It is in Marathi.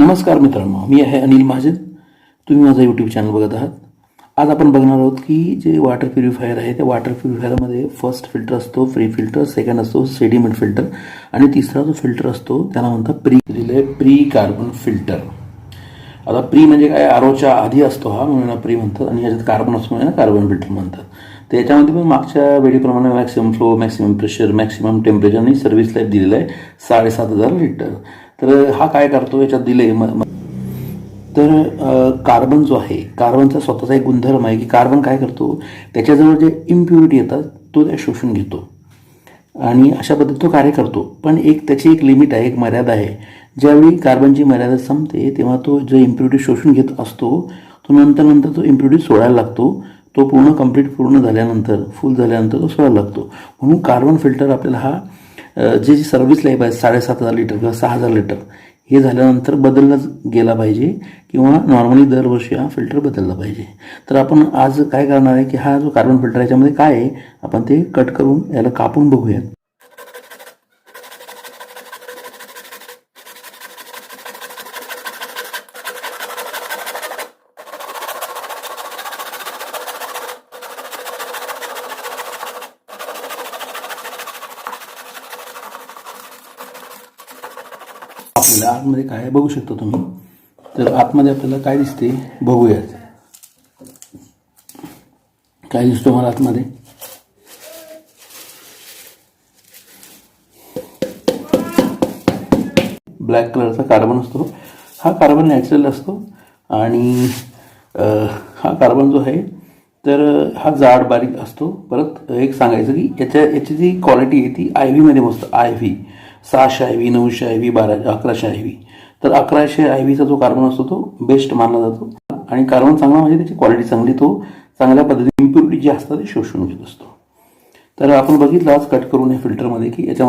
नमस्कार मित्रांनो मी आहे अनिल महाजन. तुम्ही माझा यूट्यूब चॅनल बघत आहात. आज आपण बघणार आहोत की जे वॉटर प्युरिफायर आहे त्या वॉटर प्युरिफायरमध्ये फर्स्ट फिल्टर असतो फ्री फिल्टर सेकंड असतो सेडिमेंट फिल्टर आणि तिसरा जो फिल्टर असतो त्याला म्हणतात प्री दिलेलं आहे प्री कार्बन फिल्टर आता प्री म्हणजे काय? आरोच्या आधी असतो हा म्हणून प्री म्हणतात आणि याच्यात कार्बन असतो म्हणजे कार्बन फिल्टर म्हणतात. तर याच्यामध्ये पण मागच्या वेळीप्रमाणे maximum flow maximum pressure maximum temperature आणि सर्व्हिस लाईफ दिलेलं आहे साडेसात हजार लिटर तर हा काय करतो याच्यात दिले म तर कार्बन जो आहे कार्बनचा स्वतःचा एक गुणधर्म आहे की कार्बन काय करतो त्याच्याजवळ जे इम्प्युरिटी येतात तो त्या शोषून घेतो. आणि अशा पद्धतीत तो कार्य करतो. पण एक त्याची एक लिमिट आहे एक मर्यादा आहे. ज्यावेळी कार्बनची मर्यादा संपते तेव्हा तो जो इम्प्युरिटी शोषून घेत असतो तो नंतर नंतर तो इम्प्युरिटी सोडायला लागतो. तो पूर्ण कंप्लीट पूर्ण झाल्यानंतर फुल झाल्यानंतर तो सोडायला लागतो. म्हणून कार्बन फिल्टर आपल्याला हा जे जी सर्व्हिस लाईफ आहे साडेसात हजार लिटर किंवा सहा हजार लिटर हे झाल्यानंतर बदललाच गेला पाहिजे किंवा नॉर्मली दरवर्षी हा फिल्टर बदलला पाहिजे. तर आपण आज काय करणार आहे की हा जो कार्बन फिल्टर याच्यामध्ये काय आहे आपण ते कट करून याला कापून बघूयात. आपल्याला आतमध्ये काय बघू शकता तुम्ही? तर आतमध्ये आपल्याला काय दिसते? बघूयात. काय दिसतो मला आतमध्ये? ब्लॅक कलरचा कार्बन असतो. हा कार्बन नॅचरल असतो आणि हा कार्बन जो आहे तर हा जाड बारीक असतो. परत एक सांगायचं की याच्या याची जी क्वालिटी आहे ती आय व्हीमध्ये मोजतं आय व्ही सहाशे आय व्ही नऊशे आय व्ही बारा अकराशे आय व्ही. तर अकराशे आय व्हीचा जो कार्बन असतो तो बेस्ट मानला जातो. आणि कार्बन चांगला म्हणजे त्याची क्वालिटी चांगली तो चांगल्या पद्धतीने इम्प्युरिटी जी असतात ते शोषून घेत असतो. तर आपण बघितलं आज कट करून या फिल्टरमध्ये की याच्यामध्ये